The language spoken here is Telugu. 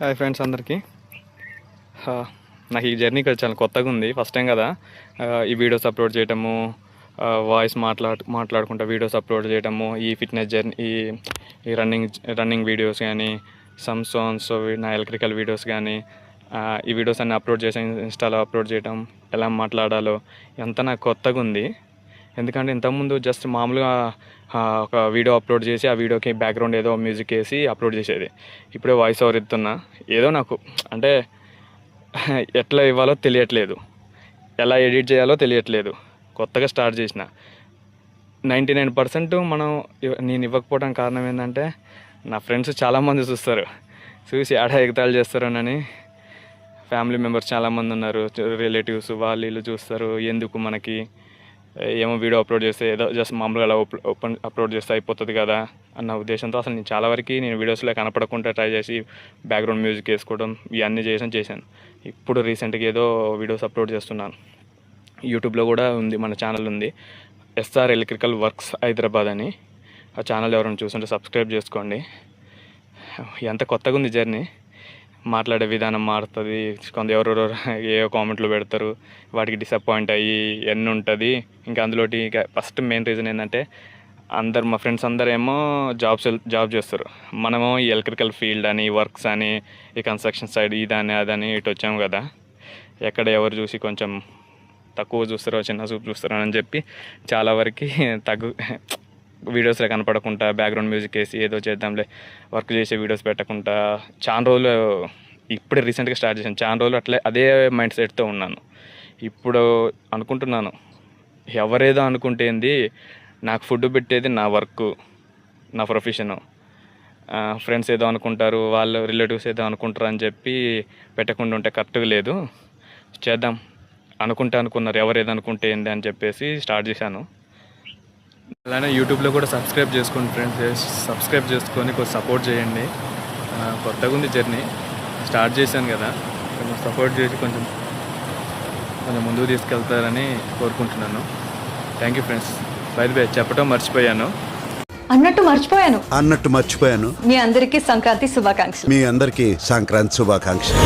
హాయ్ ఫ్రెండ్స్ అందరికీ. నాకు ఈ జర్నీ ఇక్కడ చాలా కొత్తగా ఉంది. ఫస్ట్ టైం కదా. ఈ వీడియోస్ అప్లోడ్ చేయటము వాయిస్ మాట్లాడు మాట్లాడుకుంటా వీడియోస్ అప్లోడ్ చేయటము ఈ ఫిట్నెస్ జర్నీ ఈ ఈ రన్నింగ్ రన్నింగ్ వీడియోస్ కానీ సమ్ సాంగ్స్ నా ఎలక్ట్రికల్ వీడియోస్ కానీ ఈ వీడియోస్ అన్ని అప్లోడ్ చేసి ఇన్స్టాలో అప్లోడ్ చేయటం ఎలా మాట్లాడాలో ఎంత నాకు కొత్తగా ఉంది. ఎందుకంటే ఇంతకుముందు జస్ట్ మామూలుగా ఒక వీడియో అప్లోడ్ చేసి ఆ వీడియోకి బ్యాక్గ్రౌండ్ ఏదో మ్యూజిక్ వేసి అప్లోడ్ చేసేది. ఇప్పుడే వాయిస్ ఓవర్ ఇస్తున్నా ఏదో నాకు అంటే ఎట్లా ఇవ్వాలో తెలియట్లేదు. ఎలా ఎడిట్ చేయాలో తెలియట్లేదు. కొత్తగా స్టార్ట్ చేసిన. నైంటీ నైన్ పర్సెంట్ మనం నేను ఇవ్వకపోవడానికి కారణం ఏంటంటే నా ఫ్రెండ్స్ చాలామంది చూస్తారు. చూసి ఆడ ఎగతాళి చేస్తారోనని. ఫ్యామిలీ మెంబర్స్ చాలామంది ఉన్నారు. రిలేటివ్స్ వాళ్ళు వీళ్ళు చూస్తారు. ఎందుకు మనకి? ఏమో వీడియో అప్లోడ్ చేస్తే ఏదో జస్ట్ మామూలుగా అలా ఓపెన్ అప్లోడ్ చేస్తే అయిపోతుంది కదా అన్న ఉద్దేశంతో అసలు నేను చాలా వరకు నేను వీడియోస్లో కనపడకుండా ట్రై చేసి బ్యాక్గ్రౌండ్ మ్యూజిక్ వేసుకోవడం ఇవన్నీ చేసాను చేశాను. ఇప్పుడు రీసెంట్గా ఏదో వీడియోస్ అప్లోడ్ చేస్తున్నాను. యూట్యూబ్లో కూడా ఉంది మన ఛానల్ ఉంది. ఎస్ఆర్ ఎలక్ట్రికల్ వర్క్స్ హైదరాబాద్ అని. ఆ ఛానల్ ఎవరైనా చూస్తుంటే సబ్స్క్రైబ్ చేసుకోండి. ఎంత కొత్తగా ఉంది జర్నీ మాట్లాడే విధానం మారుతుంది. కొంత ఎవరెవరు ఏ కామెంట్లు పెడతారు. వాటికి డిసప్పాయింట్ అయ్యి ఎన్ని ఉంటుంది. ఇంకా అందులోటి ఇంకా ఫస్ట్ మెయిన్ రీజన్ ఏంటంటే అందరు మా ఫ్రెండ్స్ అందరేమో జాబ్స్ జాబ్ చేస్తారు. మనము ఈ ఎలక్ట్రికల్ ఫీల్డ్ అని వర్క్స్ అని ఈ కన్స్ట్రక్షన్ సైడ్ ఇదని అదని ఇటు వచ్చాము కదా. ఎక్కడ ఎవరు చూసి కొంచెం తక్కువ చూస్తారో చిన్న చూపు చూస్తారో అని చెప్పి చాలా వరకు తగ్గు వీడియోస్లో కనపడకుండా బ్యాక్గ్రౌండ్ మ్యూజిక్ వేసి ఏదో చేద్దాంలే వర్క్ చేసే వీడియోస్ పెట్టకుండా చాలా రోజులు ఇప్పుడే రీసెంట్గా స్టార్ట్ చేశాను. చాలా రోజులు అట్లే అదే మైండ్ సెట్తో ఉన్నాను. ఇప్పుడు అనుకుంటున్నాను ఎవరేదో అనుకుంటేంది నాకు ఫుడ్ పెట్టేది నా వర్క్ నా ప్రొఫెషను ఫ్రెండ్స్ ఏదో అనుకుంటారు వాళ్ళు రిలేటివ్స్ ఏదో అనుకుంటారు అని చెప్పి పెట్టకుండా ఉంటే కరెక్ట్గా లేదు. చేద్దాం అనుకుంటే అనుకున్నారు ఎవరు అనుకుంటే ఏంది అని చెప్పేసి స్టార్ట్ చేశాను. అలానే యూట్యూబ్లో కూడా సబ్స్క్రైబ్ చేసుకోండి ఫ్రెండ్స్ సబ్స్క్రైబ్ చేసుకొని కొంచెం సపోర్ట్ చేయండి. కొత్తగా ఉంది జర్నీ స్టార్ట్ చేశాను కదా. కొంచెం సపోర్ట్ చేసి కొంచెం కొంచెం ముందుకు తీసుకెళ్తారని కోరుకుంటున్నాను. Thank you friends bye bye చెప్పడం మర్చిపోయాను. అన్నట్టు మర్చిపోయాను. అన్నట్టు మర్చిపోయాను. మీ అందరికీ సంక్రాంతి శుభాకాంక్షలు. మీ అందరికీ సంక్రాంతి శుభాకాంక్షలు.